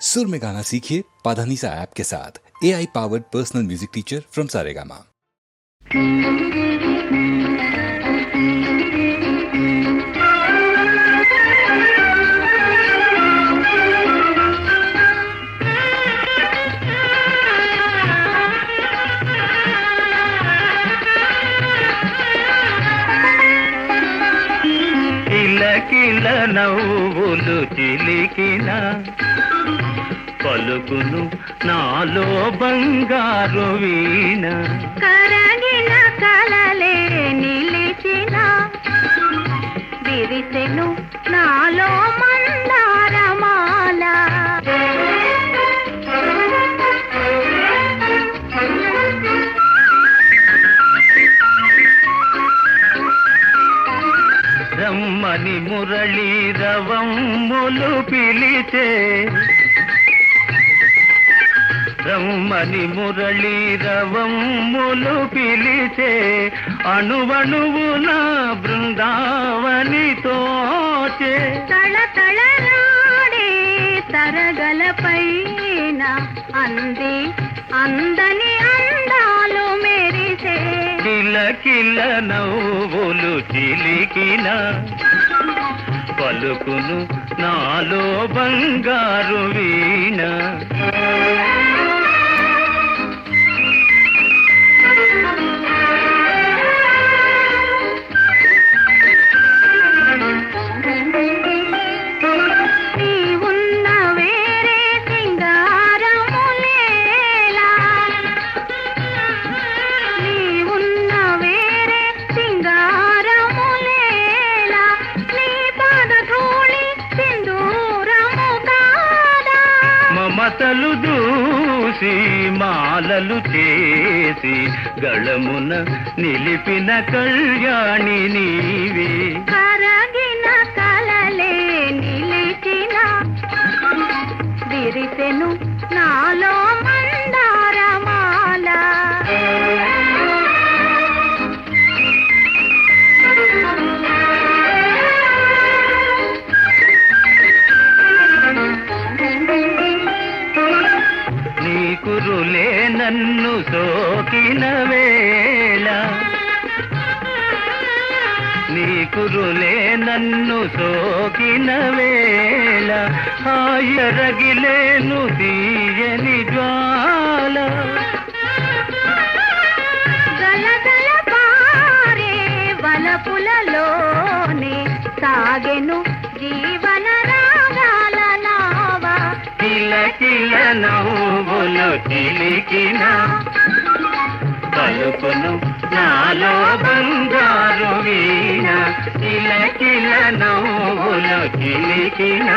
सुर में गाना सीखिए पाधानीसा ऐप के साथ A I powered personal music teacher from Saregama కిలకిల నవ్వులు చిలికిన పలుకును నాలో బంగారు వీణ. కరగిన కలలే నిలిచిన విరిసెను నాలో మందారమాల. రమ్మని మురళీ రవమ్ములు పిలిచే రమ్మని మురళీ రవమ్ములు పిలిచే అణువణువు నా బృందావని తోచే. తళ తరగల పైన అంది అందని అందాలు మెరిసే. కిలకిల నవ్వులు చిలికిన పలుకును నాలో బంగారు వీణ. మమతలు దూసి మాలలు చేసి గళమున నిలిపిన కళ్యాణి నీవే. కరగిన కలలే నిలిచిన విరిసెను నాలో నన్ను సోకిన వేళ నీ కురులే నన్ను సోకిన వేళ ఆయరగిలేను తీయని జ్వాల. గలగల వలపులలోనే సాగెను జీవ కిల కిల నవ్వులు చిలికిన పలుకును నాలో బంగారు వీణ కిల కిల నవ్వులు చిలికిన